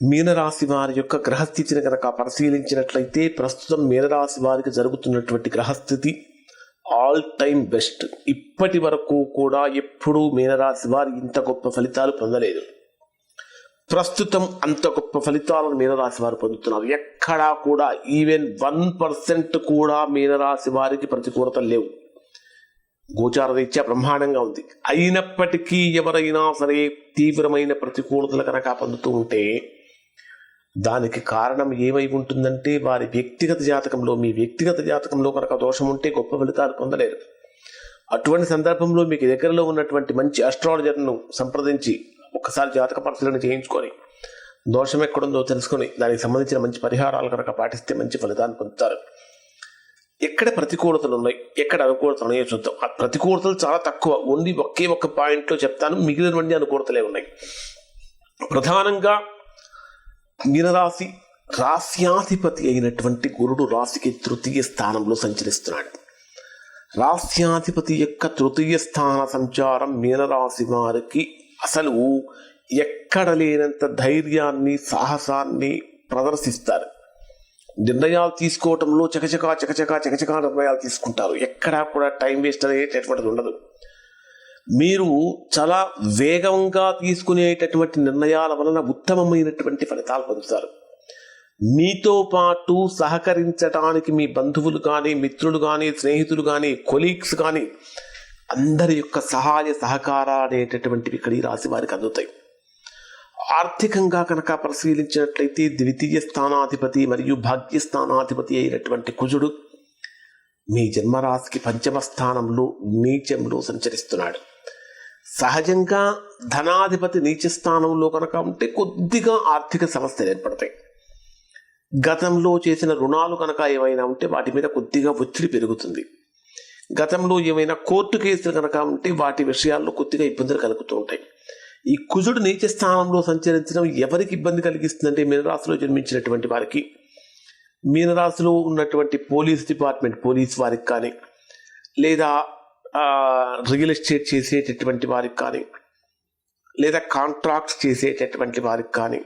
మీనరాశి వారి యొక్క గ్రహస్థితిని కనుక పరిశీలించినట్లయితే ప్రస్తుతం మీనరాశి వారికి జరుగుతున్నటువంటి గ్రహస్థితి ఆల్ టైమ్ బెస్ట్ ఇప్పటి వరకు కూడా ఎప్పుడూ మీనరాశి వారు ఇంత గొప్ప ఫలితాలు పొందలేదు. ప్రస్తుతం అంత గొప్ప ఫలితాలను మీనరాశి వారు పొందుతున్నారు. ఎక్కడా కూడా ఈవెన్ వన్ పర్సెంట్ కూడా మీనరాశి వారికి ప్రతికూలతలు లేవు. గోచార రీత్యా బ్రహ్మాండంగా ఉంది. అయినప్పటికీ ఎవరైనా సరే తీవ్రమైన ప్రతికూలతలు కనుక పొందుతూ ఉంటే దానికి కారణం ఏమై ఉంటుందంటే వారి వ్యక్తిగత జాతకంలో మీ వ్యక్తిగత జాతకంలో కనుక దోషం ఉంటే గొప్ప ఫలితాలు పొందలేరు. అటువంటి సందర్భంలో మీకు దగ్గరలో ఉన్నటువంటి మంచి అస్ట్రాలజర్ను సంప్రదించి ఒకసారి జాతక పరిశీలన చేయించుకొని దోషం ఎక్కడుందో తెలుసుకొని దానికి సంబంధించిన మంచి పరిహారాలు కనుక పాటిస్తే మంచి ఫలితాన్ని పొందుతారు. ఎక్కడ ప్రతికూలతలు ఉన్నాయి? ఎక్కడ అనుకూలతలు ఉన్నాయో చూద్దాం. ఆ ప్రతికూలతలు చాలా తక్కువ. ఓన్లీ ఒకే ఒక్క పాయింట్లో చెప్తాను. మిగిలినవన్నీ అనుకూలతలే ఉన్నాయి. ప్రధానంగా మీనరాశి రాస్యాధిపతి అయినటువంటి గురుడు రాశికి తృతీయ స్థానంలో సంచరిస్తున్నాడు. రాస్యాధిపతి యొక్క తృతీయ స్థాన సంచారం మీనరాశి వారికి అసలు ఎక్కడ లేనంత ధైర్యాన్ని సాహసాన్ని ప్రదర్శిస్తారు. నిర్ణయాలు తీసుకోవటంలో చకచకా చకచకా చకచకా నిర్ణయాలు తీసుకుంటారు. ఎక్కడా కూడా టైం వేస్ట్ అనేటటువంటిది ఉండదు. మీరు చాలా వేగంగా తీసుకునేటటువంటి నిర్ణయాల వలన ఉత్తమమైనటువంటి ఫలితాలు పొందుతారు. మీతో పాటు సహకరించడానికి మీ బంధువులు కానీ మిత్రులు కానీ స్నేహితులు కానీ కొలీగ్స్ కానీ అందరి యొక్క సహాయ సహకారాలు అనేటటువంటివి ఇక్కడ ఈ రాశి వారికి అందుతాయి. ఆర్థికంగా కనుక పరిశీలించినట్లయితే ద్వితీయ స్థానాధిపతి మరియు భాగ్య స్థానాధిపతి అయినటువంటి కుజుడు మీ జన్మరాశికి పంచమ స్థానంలో నీచంలో సంచరిస్తున్నాడు. సహజంగా ధనాధిపతి నీచ స్థానంలో కనుక ఉంటే కొద్దిగా ఆర్థిక సమస్యలు ఏర్పడతాయి. గతంలో చేసిన రుణాలు కనుక ఏమైనా ఉంటే వాటి మీద కొద్దిగా ఒత్తిడి పెరుగుతుంది. గతంలో ఏమైనా కోర్టు కేసులు కనుక ఉంటే వాటి విషయాల్లో కొద్దిగా ఇబ్బందులు కలుగుతూ ఉంటాయి. ఈ కుజుడు నీచ స్థానంలో సంచరించడం ఎవరికి ఇబ్బంది కలిగిస్తుందంటే మీనరాశిలో జన్మించినటువంటి వారికి. మీనరాశిలో ఉన్నటువంటి పోలీస్ డిపార్ట్మెంట్ పోలీస్ వారికి కానీ లేదా రియల్ ఎస్టేట్ చేసేటటువంటి వారికి కానీ లేదా కాంట్రాక్ట్స్ చేసేటటువంటి వారికి కానీ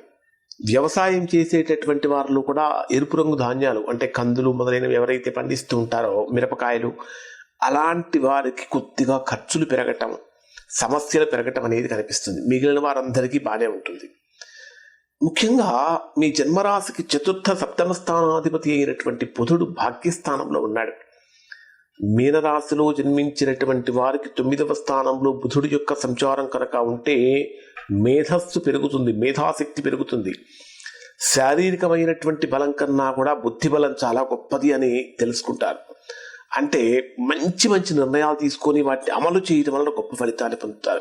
వ్యవసాయం చేసేటటువంటి వారిలో కూడా ఎరుపు రంగు ధాన్యాలు అంటే కందులు మొదలైనవి ఎవరైతే పండిస్తూ ఉంటారో మిరపకాయలు అలాంటి వారికి కొద్దిగా ఖర్చులు పెరగటం సమస్యలు పెరగటం అనేది కనిపిస్తుంది. మిగిలిన వారందరికీ బాగానే ఉంటుంది. ముఖ్యంగా మీ జన్మరాశికి చతుర్థ సప్తమ స్థానాధిపతి అయినటువంటి బుధుడు భాగ్యస్థానంలో ఉన్నాడు. మీనరాశిలో జన్మించినటువంటి వారికి తొమ్మిదవ స్థానంలో బుధుడి యొక్క సంచారం కనుక ఉంటే మేధస్సు పెరుగుతుంది మేధాశక్తి పెరుగుతుంది. శారీరకమైనటువంటి బలం కన్నా కూడా బుద్ధి బలం చాలా గొప్పది అని తెలుసుకుంటారు. అంటే మంచి మంచి నిర్ణయాలు తీసుకొని వాటిని అమలు చేయడం వలన గొప్ప ఫలితాన్ని పొందుతారు.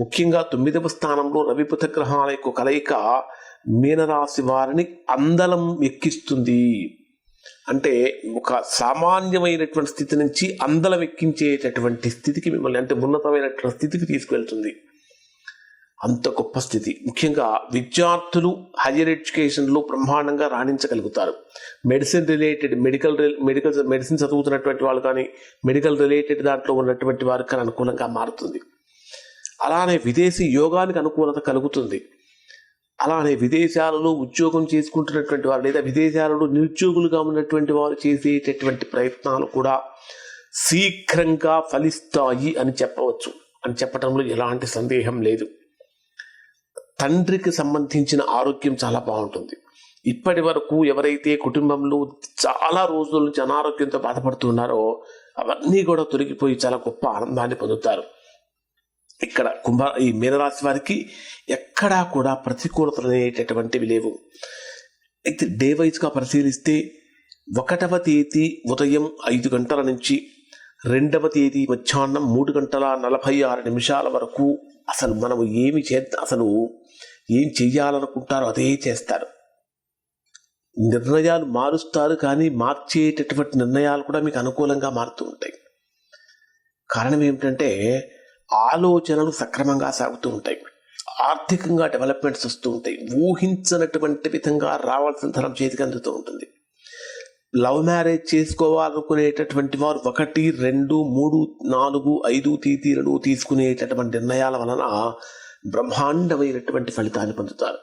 ముఖ్యంగా తొమ్మిదవ స్థానంలో రవి గ్రహాల యొక్క కలయిక మీనరాశి వారిని అందలం ఎక్కిస్తుంది. అంటే ఒక సామాన్యమైనటువంటి స్థితి నుంచి అందలం ఎక్కించేటటువంటి స్థితికి మిమ్మల్ని అంటే ఉన్నతమైనటువంటి స్థితికి తీసుకువెళ్తుంది అంత గొప్ప స్థితి. ముఖ్యంగా విద్యార్థులు హయ్యర్ ఎడ్యుకేషన్లో బ్రహ్మాండంగా రాణించగలుగుతారు. Medicine related medical medical medicine చదువుతున్నటువంటి వాళ్ళు కానీ మెడికల్ రిలేటెడ్ దాంట్లో ఉన్నటువంటి వారికి కానీ అనుకూలంగా మారుతుంది. అలానే విదేశీ యోగానికి అనుకూలత కలుగుతుంది. అలానే విదేశాలలో ఉద్యోగం చేసుకుంటున్నటువంటి వారు లేదా విదేశాలలో నిరుద్యోగులుగా ఉన్నటువంటి వారు చేసేటటువంటి ప్రయత్నాలు కూడా శీఘ్రంగా ఫలిస్తాయి అని చెప్పవచ్చు. అని చెప్పడంలో ఎలాంటి సందేహం లేదు. తండ్రికి సంబంధించిన ఆరోగ్యం చాలా బాగుంటుంది. ఇప్పటి వరకు ఎవరైతే కుటుంబంలో చాలా రోజుల నుంచి అనారోగ్యంతో బాధపడుతున్నారో అవన్నీ కూడా తొలగిపోయి చాలా గొప్ప ఆనందాన్ని పొందుతారు. ఇక్కడ కుంభ ఈ మీనరాశి వారికి ఎక్కడా కూడా ప్రతికూలతలు అనేటటువంటివి లేవు. అయితే డే వైజ్గా పరిశీలిస్తే ఒకటవ తేదీ ఉదయం ఐదు గంటల నుంచి రెండవ తేదీ మధ్యాహ్నం మూడు గంటల నలభై ఆరు నిమిషాల వరకు అసలు మనము ఏమి చే అసలు ఏం చెయ్యాలనుకుంటారో అదే చేస్తారు. నిర్ణయాలు మారుస్తారు కానీ మార్చేటటువంటి నిర్ణయాలు కూడా మీకు అనుకూలంగా మారుతూ ఉంటాయి. కారణం ఏమిటంటే ఆలోచనలు సక్రమంగా సాగుతూ ఉంటాయి. ఆర్థికంగా డెవలప్మెంట్స్ వస్తూ ఉంటాయి. ఊహించినటువంటి విధంగా రావాల్సిన ధనం చేతికి అందుతూ ఉంటుంది. లవ్ మ్యారేజ్ చేసుకోవాలనుకునేటటువంటి వారు ఒకటి రెండు మూడు నాలుగు ఐదు తేదీలను తీసుకునేటటువంటి నిర్ణయాల వలన బ్రహ్మాండమైనటువంటి ఫలితాన్ని పొందుతారు.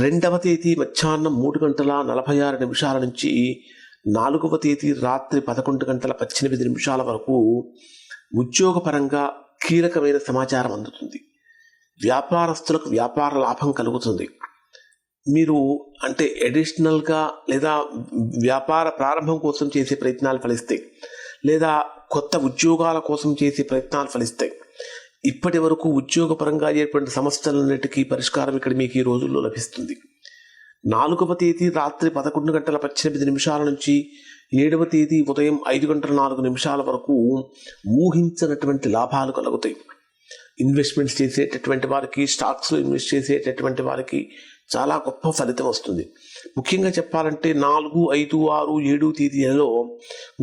రెండవ తేదీ మధ్యాహ్నం మూడు గంటల నలభై ఆరు నిమిషాల నుంచి నాలుగవ తేదీ రాత్రి పదకొండు గంటల పద్దెనిమిది నిమిషాల వరకు ఉద్యోగపరంగా కీలకమైన సమాచారం అందుతుంది. వ్యాపారస్తులకు వ్యాపార లాభం కలుగుతుంది. మీరు అంటే అడిషనల్గా లేదా వ్యాపార ప్రారంభం కోసం చేసే ప్రయత్నాలు ఫలిస్తాయి. లేదా కొత్త ఉద్యోగాల కోసం చేసే ప్రయత్నాలు ఫలిస్తాయి. ఇప్పటి వరకు ఉద్యోగపరంగా ఏర్పడిన సమస్యలన్నిటికీ పరిష్కారం ఇక్కడ మీకు ఈ రోజుల్లో లభిస్తుంది. నాలుగవ తేదీ రాత్రి పదకొండు గంటల పద్దెనిమిది నిమిషాల నుంచి ఏడవ తేదీ ఉదయం ఐదు గంటల నాలుగు నిమిషాల వరకు ఊహించినటువంటి లాభాలు కలుగుతాయి. ఇన్వెస్ట్మెంట్స్ చేసేటటువంటి వారికి స్టాక్స్లో ఇన్వెస్ట్ చేసేటటువంటి వారికి చాలా గొప్ప ఫలితం వస్తుంది. ముఖ్యంగా చెప్పాలంటే నాలుగు ఐదు ఆరు ఏడు తేదీలలో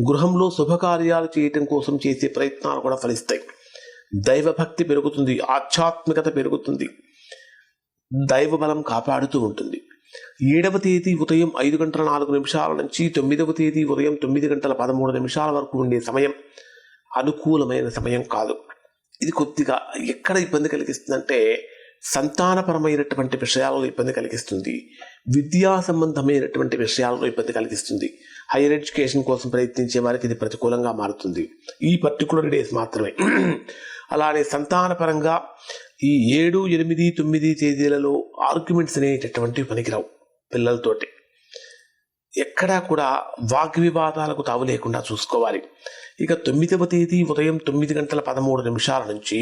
గృహంలో శుభకార్యాలు చేయటం కోసం చేసే ప్రయత్నాలు కూడా ఫలిస్తాయి. దైవభక్తి పెరుగుతుంది ఆధ్యాత్మికత పెరుగుతుంది దైవ బలం కాపాడుతూ ఉంటుంది. ఏడవ తేదీ ఉదయం ఐదు గంటల నాలుగు నిమిషాల నుంచి తొమ్మిదవ తేదీ ఉదయం తొమ్మిది గంటల పదమూడు నిమిషాల వరకు ఉండే సమయం అనుకూలమైన సమయం కాదు. ఇది కొద్దిగా ఎక్కడ ఇబ్బంది కలిగిస్తుందంటే సంతానపరమైనటువంటి విషయాలలో ఇబ్బంది కలిగిస్తుంది. విద్యా సంబంధమైనటువంటి విషయాలలో ఇబ్బంది కలిగిస్తుంది. హైయర్ ఎడ్యుకేషన్ కోసం ప్రయత్నించే వారికి ఇది ప్రతికూలంగా మారుతుంది. ఈ పర్టికులర్ డేస్ మాత్రమే. అలానే సంతానపరంగా ఈ ఏడు ఎనిమిది తొమ్మిది తేదీలలో ఆర్గ్యుమెంట్స్ అనేటటువంటివి పనికిరావు పిల్లలతోటి. ఎక్కడా కూడా వాగ్వివాదాలకు తావు లేకుండా చూసుకోవాలి. ఇక తొమ్మిదవ తేదీ ఉదయం తొమ్మిది గంటల పదమూడు నిమిషాల నుంచి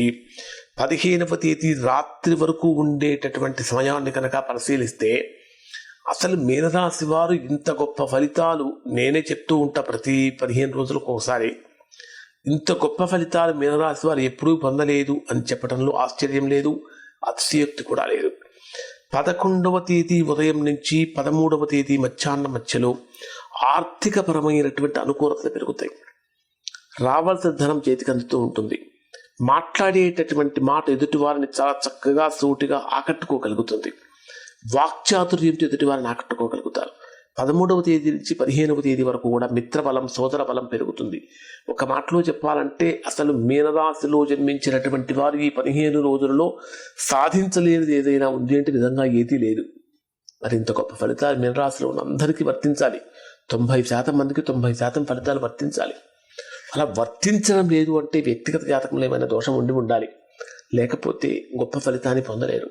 పదిహేనవ తేదీ రాత్రి వరకు ఉండేటటువంటి సమయాన్ని కనుక పరిశీలిస్తే అసలు మీనరాశి వారు ఇంత గొప్ప ఫలితాలు నేనే చెప్తూ ఉంటా ప్రతి పదిహేను రోజులకు ఒకసారి. ఇంత గొప్ప ఫలితాలు మీనరాశి వారు ఎప్పుడూ పొందలేదు అని చెప్పడంలో ఆశ్చర్యం లేదు అతిశయోక్తి కూడా లేదు. పదకొండవ తేదీ ఉదయం నుంచి పదమూడవ తేదీ మధ్యాహ్నం మధ్యలో ఆర్థికపరమైనటువంటి అనుకూలతలు పెరుగుతాయి. రావాల్సిన ధనం చేతికి అందుతూ ఉంటుంది. మాట్లాడేటటువంటి మాట ఎదుటి వారిని చాలా చక్కగా సూటిగా ఆకట్టుకోగలుగుతుంది. వాక్చాతుర్యంతో ఎదుటి వారిని ఆకట్టుకోగలుగుతారు. పదమూడవ తేదీ నుంచి పదిహేనవ తేదీ వరకు కూడా మిత్రబలం సోదర బలం పెరుగుతుంది. ఒక మాటలో చెప్పాలంటే అసలు మీనరాశిలో జన్మించినటువంటి వారు ఈ పదిహేను రోజులలో సాధించలేనిది ఏదైనా ఉంది అంటే నిజంగా ఏదీ లేదు. మరి ఇంత గొప్ప ఫలితాలు మీనరాశిలో ఉన్న అందరికీ వర్తించాలి. తొంభై శాతం మందికి తొంభై శాతం ఫలితాలు వర్తించాలి. అలా వర్తించడం లేదు అంటే వ్యక్తిగత జాతకంలో ఏమైనా దోషం ఉండి ఉండాలి. లేకపోతే గొప్ప ఫలితాన్ని పొందలేరు.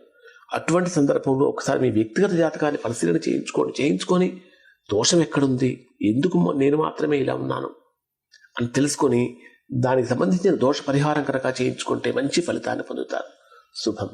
అటువంటి సందర్భంలో ఒకసారి మీ వ్యక్తిగత జాతకాన్ని పరిశీలన చేయించుకోండి. చేయించుకొని దోషం ఎక్కడుంది? ఎందుకు నేను మాత్రమే ఇలా ఉన్నాను? అని తెలుసుకొని దానికి సంబంధించిన దోష పరిహారం కనుక చేయించుకుంటే మంచి ఫలితాన్ని పొందుతారు. శుభం.